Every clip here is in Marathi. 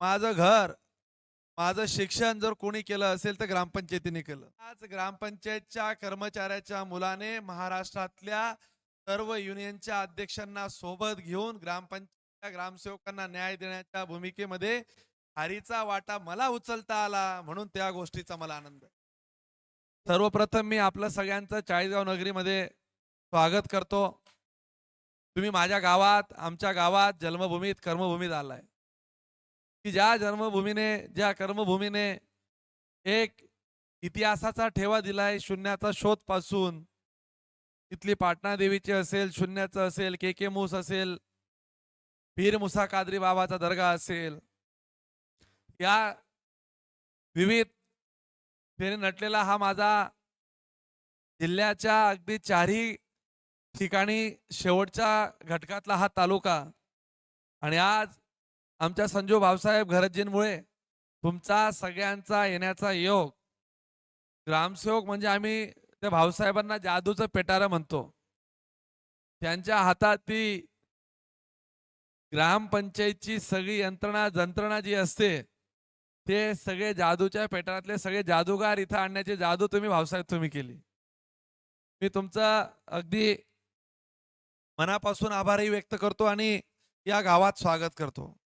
माझं घर माझं शिक्षण जर कोणी केलं असेल तर ग्रामपंचायतीने केलं. आज ग्रामपंचायतच्या कर्मचाऱ्याच्या मुलाने महाराष्ट्रातल्या सर्व युनियनच्या अध्यक्षांना सोबत घेऊन ग्रामपंचायत ग्रामसेवकांना न्याय देण्याच्या भूमिकेमध्ये हारीचा वाटा मला उचलता आला म्हणून त्या गोष्टीचा मला आनंद सर्वप्रथम मी आपलं सगळ्यांचं चाळीसगाव नगरीमध्ये स्वागत करतो. तुम्ही माझ्या गावात आमच्या गावात जन्मभूमीत कर्मभूमीत आलाय. की ज्या जन्मभूमीने ज्या कर्मभूमीने एक इतिहासाचा ठेवा दिलाय शून्याचा शोधपासून इथली पाटणा देवीची असेल शून्याचं असेल के के मूस असेल पीर मुसा कादरी बाबाचा दर्गा असेल. या विविध त्याने नटलेला हा माझा जिल्ह्याच्या अगदी चारही ठिकाणी शेवटच्या घटकातला हा तालुका. आणि आज आमच्या संजू भाऊसाहेब घरजींमुळे तुमचा सगळ्यांचा येण्याचा योग. ग्रामसेवक म्हणजे आम्ही त्या भाऊसाहेबांना जादूचं पेटारं म्हणतो. त्यांच्या हातात ती ग्रामपंचायतची सगळी यंत्रणा जंत्रणा जी असते ते सगळे जादूच्या पेटारातले सगळे जादूगार इथं आणण्याची जादू तुम्ही भाऊसाहेब तुम्ही केली. मी तुमचा अगदी मनापासून आभारही व्यक्त करतो आणि या गावात स्वागत करतो.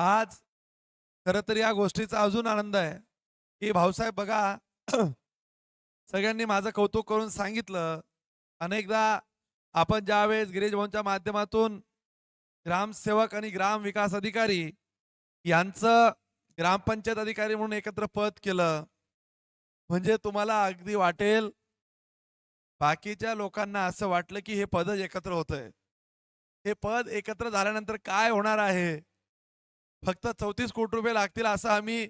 आज खरं तर या गोष्टीचा अजून आनंद आहे. की भाऊसाहेब बघा सगळ्यांनी माझं कौतुक करून सांगितलं. अनेकदा आपण ज्यावेळेस गिरीश भाऊंच्या माध्यमातून ग्रामसेवक आणि ग्राम विकास अधिकारी यांचं ग्रामपंचायत अधिकारी म्हणून एकत्र पद केलं म्हणजे तुम्हाला अगदी वाटेल बाकीच्या लोकांना असं वाटलं की हे पदच एकत्र होतंय. हे पद एकत्र झाल्यानंतर काय होणार आहे? फक्त चौतीस कोटी रुपये लागतील असं आम्ही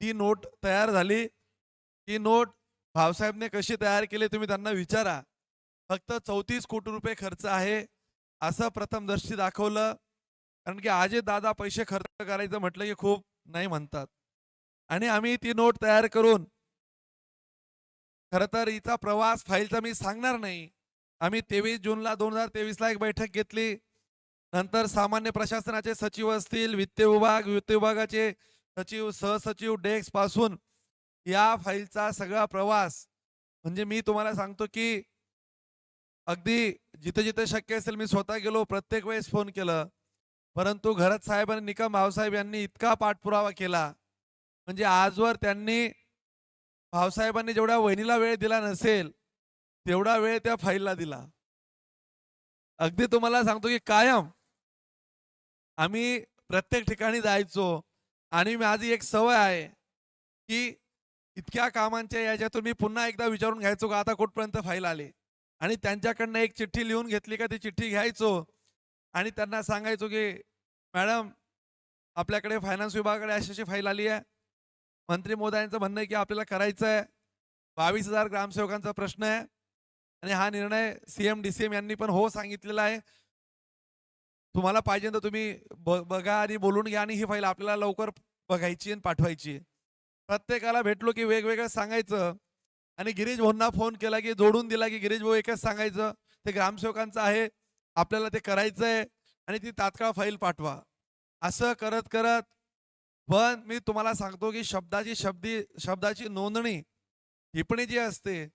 ती नोट तयार झाली. ती नोट भाऊसाहेबने कशी तयार केली तुम्ही त्यांना विचारा. फक्त चौतीस कोटी रुपये खर्च आहे असं प्रथमदर्शी दाखवलं. कारण की आजे दादा पैसे खर्च करायचं म्हटलं की खूप नाही म्हणतात. आणि आम्ही ती नोट तयार करून खर तर हिचा प्रवास फाईलचा मी सांगणार नाही. आम्ही तेवीस जूनला दोन हजार तेवीसला एक बैठक घेतली. नंतर सामान्य प्रशासनाचे सचिव असतील वित्त विभाग वित्त विभागाचे सचिव सहसचिव डेस्कपासून या फाईलचा सगळा प्रवास. म्हणजे मी तुम्हाला सांगतो की अगदी जिथे जिथे शक्य असेल मी स्वतः गेलो प्रत्येक वेळेस फोन केलं. परंतु घरत साहेब आणि निकम भाऊसाहेब यांनी इतका पाठपुरावा केला. म्हणजे आजवर त्यांनी भाऊसाहेबांनी जेवढ्या वहिनीला वेळ दिला नसेल तेवढा वेळ त्या फाईलला दिला. अगदी तुम्हाला सांगतो की कायम आम्ही प्रत्येक ठिकाणी जायचो आणि माझी एक सवय आहे की इतक्या कामांच्या याच्यातून मी पुन्हा एकदा विचारून घ्यायचो का आता कुठपर्यंत फाईल आली? आणि त्यांच्याकडनं एक चिठ्ठी लिहून घेतली का ती चिठ्ठी घ्यायचो. आणि त्यांना सांगायचो की मॅडम आपल्याकडे फायनान्स विभागाकडे अशी अशी फाईल आली आहे. मंत्री मोदयांचं म्हणणं आहे की आपल्याला करायचं आहे. बावीस हजार ग्रामसेवकांचा प्रश्न आहे. आणि हा निर्णय सीएम डी सी एम यांनी पण हो सांगितलेला आहे. तुम्हाला पाहिजे तर तुम्ही ब- बघा आणि बोलून घ्या आणि ही फाईल आपल्याला लवकर बघायची आणि पाठवायची. प्रत्येकाला भेटलो की वेगवेगळं सांगायचं. आणि गिरीश भाऊंना फोन केला की जोडून दिला की गिरीश भाऊ एकच सांगायचं. ते ग्रामसेवकांचं आहे आपल्याला ते करायचं आहे आणि ती तात्काळ फाईल पाठवा. असं करत करत पण मी तुम्हाला सांगतो की शब्दाची शब्दी शब्दाची नोंदणी टिप्पणी जी असते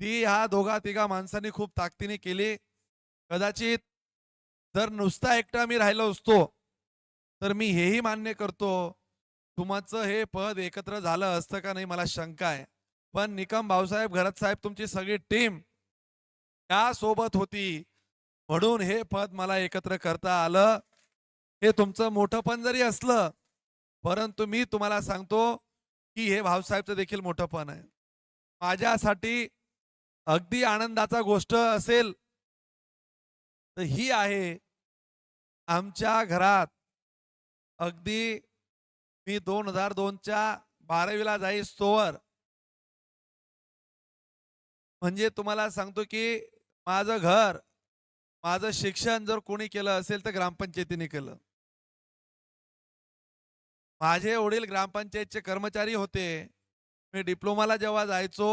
ती ह्या दोघा तिघा माणसांनी खूप ताकदीने केली. कदाचित जर नुसता एकटा मी राहिलो असतो तर मी हेही मान्य करतो तुमचं हे पद एकत्र झालं असतं का नाही मला शंका आहे. पण निकम भाऊसाहेब घरत साहेब तुमची सगळी टीम त्या सोबत होती. म्हणून हे पद मला एकत्र करता आलं. हे तुमचं मोठं पण जरी असलं परंतु मी तुम्हाला सांगतो की हे भाऊसाहेबचं देखील मोठं पण आहे. माझ्यासाठी अगदी आनंदाचा गोष्ट असेल तर ही आहे आमच्या घरात. अगदी मी दोन हजार दोनच्या बारावीला जाईस तोवर म्हणजे तुम्हाला सांगतो की माझं घर माझं शिक्षण जर कोणी केलं असेल तर ग्रामपंचायतीने केलं. माझे वडील ग्रामपंचायतचे कर्मचारी होते. मी डिप्लोमाला जेव्हा जायचो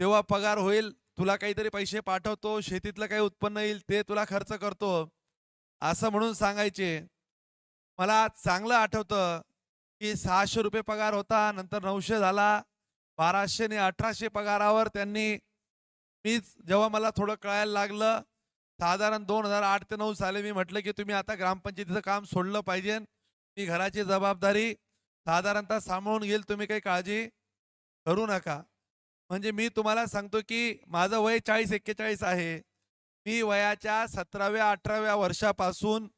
तेव्हा पगार होईल तुला काहीतरी पैसे पाठवतो शेतीतलं काही उत्पन्न येईल ते तुला खर्च करतो. असं म्हणून सांगायचे. मला चांगलं आठवतं की सहाशे रुपये पगार होता नंतर नऊशे झाला बाराशे आणि अठराशे पगारावर त्यांनी मीच जेव्हा मला थोडं कळायला लागलं साधारण दोन हजार आठ ते नऊ साली मी म्हटलं की तुम्ही आता ग्रामपंचायतीचं काम सोडलं पाहिजे. मी घराची जबाबदारी साधारणतः सांभाळून घेईल तुम्ही काही काळजी करू नका. म्हणजे मी तुम्हाला सांगतो की माझं वय चाळीस एक्केचाळीस आहे. मी वयाच्या सतराव्या अठराव्या वर्षापासून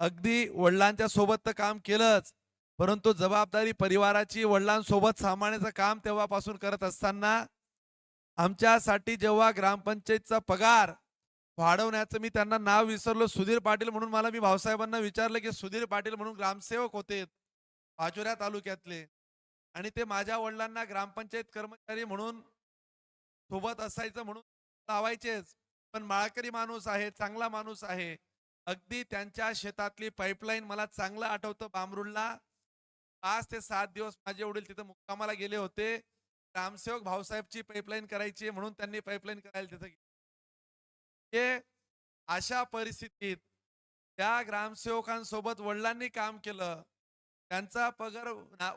अगदी वडिलांच्या सोबत तर काम केलंच परंतु जबाबदारी परिवाराची वडिलांसोबत सांभाळण्याचं काम तेव्हापासून करत असताना आमच्यासाठी जेव्हा ग्रामपंचायतचा पगार वाढवण्याचं मी त्यांना नाव विसरलो. सुधीर पाटील म्हणून मला मी भाऊसाहेबांना विचारलं की सुधीर पाटील म्हणून ग्रामसेवक होते पाचोऱ्या तालुक्यातले. आणि ते माझ्या वडिलांना ग्रामपंचायत कर्मचारी म्हणून सोबत असायचं म्हणून लावायचेच. पण माळकरी माणूस आहे चांगला माणूस आहे. अगदी त्यांच्या शेतातली पाईपलाईन मला चांगलं आठवतं बामरुडला पाच ते सात दिवस माझे वडील तिथं मुक्कामाला गेले होते. ग्रामसेवक भाऊसाहेबची पाईपलाईन करायची म्हणून त्यांनी पाईपलाईन करायला तिथं हे अशा परिस्थितीत त्या ग्रामसेवकांसोबत वडिलांनी काम केलं. त्यांचा पगार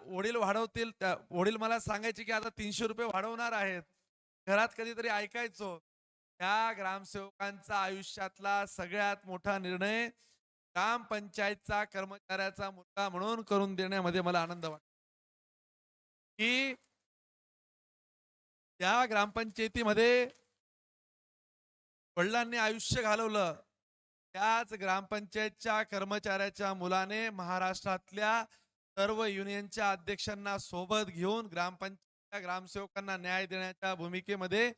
वडील वाढवतील त्या- वडील मला सांगायचे की आता तीनशे रुपये वाढवणार आहेत. घरात कधीतरी ऐकायचो. त्या ग्रामसेवकांचा आयुष्यातला सगळ्यात मोठा निर्णय ग्रामपंचायतचा कर्मचाऱ्याचा मुद्दा म्हणून करून देण्यामध्ये मला आनंद वाटतो. की त्या ग्रामपंचायतीमध्ये वडिलांनी आयुष्य घालवलं. त्याच ग्रामपंचायतच्या कर्मचाऱ्याच्या मुलाने महाराष्ट्रातल्या सर्व युनियनच्या अध्यक्षांना सोबत घेऊन ग्रामपंचायत ग्रामसेवकांना न्याय देण्याच्या भूमिकेमध्ये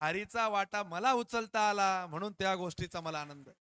हारीचा वाटा मला उचलता आला म्हणून त्या गोष्टीचा मला आनंद आहे.